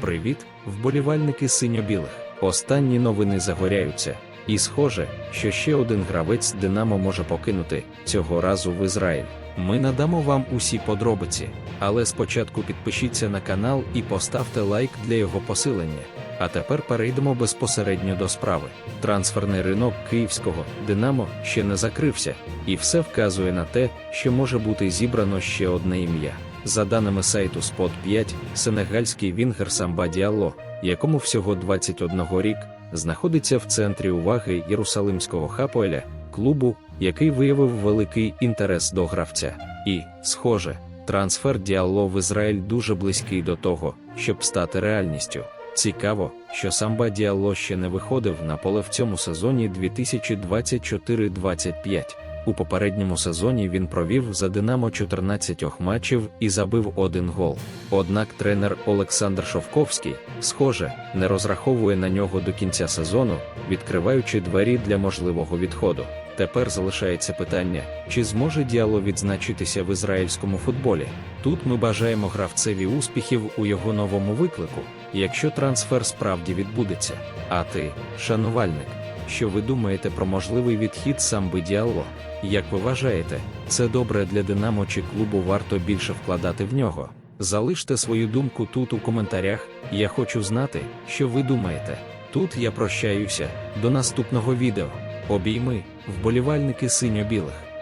Привіт, вболівальники синьо-білих. Останні новини загоряються. І схоже, що ще один гравець Динамо може покинути цього разу в Ізраїль. Ми надамо вам усі подробиці, але спочатку підпишіться на канал і поставте лайк для його посилення. А тепер перейдемо безпосередньо до справи. Трансферний ринок київського Динамо ще не закрився, і все вказує на те, що може бути зібрано ще одне ім'я. За даними сайту Spot 5, сенегальський Вінгер Самба Діалло, якому всього 21 рік, знаходиться в центрі уваги Єрусалимського Хапоеля, клубу, який виявив великий інтерес до гравця. І, схоже, трансфер Діалло в Ізраїль дуже близький до того, щоб стати реальністю. Цікаво, що самба Діалло ще не виходив на поле в цьому сезоні 2024-25. У попередньому сезоні він провів за Динамо 14 матчів і забив один гол. Однак тренер Олександр Шовковський, схоже, не розраховує на нього до кінця сезону, відкриваючи двері для можливого відходу. Тепер залишається питання, чи зможе діало відзначитися в ізраїльському футболі. Тут ми бажаємо гравцеві успіхів у його новому виклику, якщо трансфер справді відбудеться. А ти, шанувальник, що ви думаєте про можливий відхід самби Діало? Як ви вважаєте, це добре для Динамо чи клубу варто більше вкладати в нього? Залиште свою думку тут у коментарях, я хочу знати, що ви думаєте. Тут я прощаюся, до наступного відео. Обійми, вболівальники синьо-білих.